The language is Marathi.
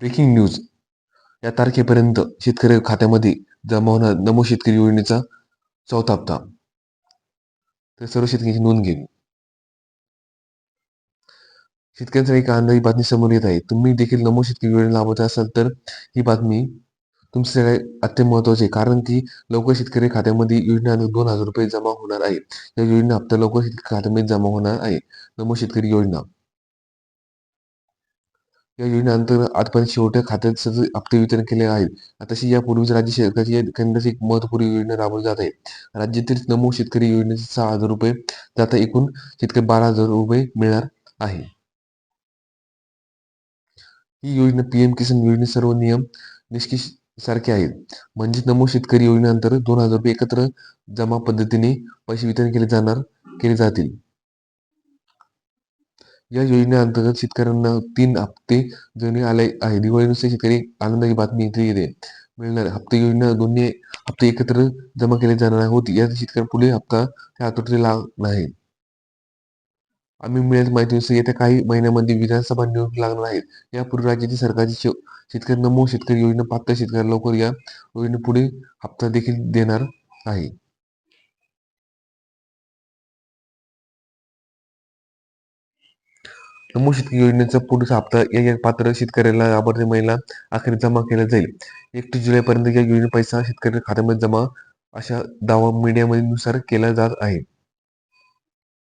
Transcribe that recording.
Breaking news. या तारखेपर्यंत शेतकरी खात्यामध्ये जमा होणार नमो शेतकरी योजनेचा चौथा हप्ता. तर सर्व शेतकऱ्यांची नोंद घ्यावी शेतकऱ्यांसाठी एक ही बातमी समोर येत आहे. तुम्ही देखील नमो शेतकरी योजना लाभत असाल तर ही बातमी तुमच्यासाठी अत्यंत महत्वाची आहे. कारण की लवकर शेतकरी खात्यामध्ये योजना दोन हजार रुपये जमा होणार आहे. या योजना हप्ता लवकर शेतकरी खात्यामध्ये जमा होणार आहे. नमो शेतकरी योजना. या योजनेअंतर्गत आजपर्यंत शेवटच्या खात्यात हप्ते वितरण केले आहेत तशी यापूर्वीच राज्य शेतकऱ्याची या केंद्राची एक महत्त्वपूर्ण योजना राबवली जात आहे. राज्यातील नमो शेतकरी योजनेचे सहा हजार रुपये जाता एकूण शेतकरी बारा हजार रुपये मिळणार आहे. ही योजना पीएम किसान योजने सर्व नियम निष्कीश सारखे आहेत. म्हणजे नमो शेतकरी योजनेअंतर्गत दोन हजार रुपये एकत्र जमा पद्धतीने पैसे वितरण केले जाणार केले जातील. या योजनेअंतर्गत शेतकऱ्यांना तीन हप्ते देणे आले आहे दिवाळीनुसार शेतकरी आनंदाची बातमी इथे येते. मिळणार हप्ते योजना दोन्ही हप्ते एकत्र जमा केले जाणार होती या शेतकरी पुढे हप्ता त्या आतुरतेला नाही. आम्ही मिळेल माहितीनुसार येत्या काही महिन्यामध्ये विधानसभा निवडणूक लागणार आहेत यापूर्वी राज्यातील सरकारची शेतकरी नमो शेतकरी योजना पात्र शेतकऱ्याला लवकर या योजने पुढे हप्ता देखील देणार आहे. नमो शेतकरी योजनेचा पुढचा हप्ता या या पात्र शेतकऱ्याला लाभार्थी महिला अखेर जमा केला जाईल. एकतीस जुलैपर्यंत या योजने पैसा शेतकऱ्याच्या खात्यामध्ये जमा अशा दावा मीडियामध्ये नुसार केला जात आहे.